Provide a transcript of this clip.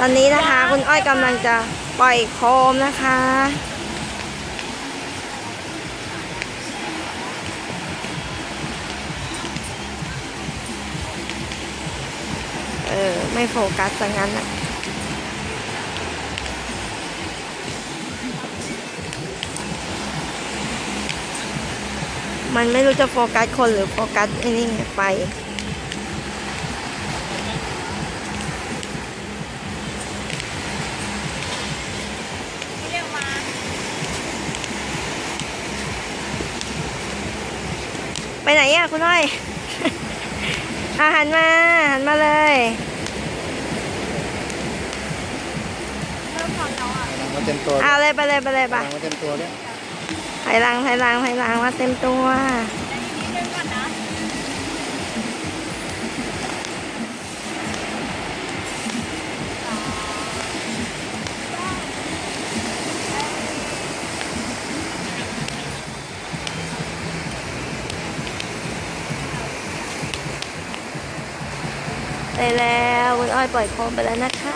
ตอนนี้นะคะ คุณอ้อยกำลังจะปล่อยโคมนะคะ เออ ไม่โฟกัสซะงั้นอะมันไม่รู้จะโฟกัสคนหรือโฟกัสไอ้นี่ไงไฟ ไปไหนอะคุณอ้อยอาหันมา หันมาเลยเริ่มทำแล้วอะกำลังมาเต็มตัวเอาเลยไปเลยไปเลยกำไปลังมาเต็มตัวเนี่ยถอยหลังถอยหลังถอยหลังมาเต็มตัว ไปแล้วคุณอ้อยปล่อยโคมไปแล้วนะคะ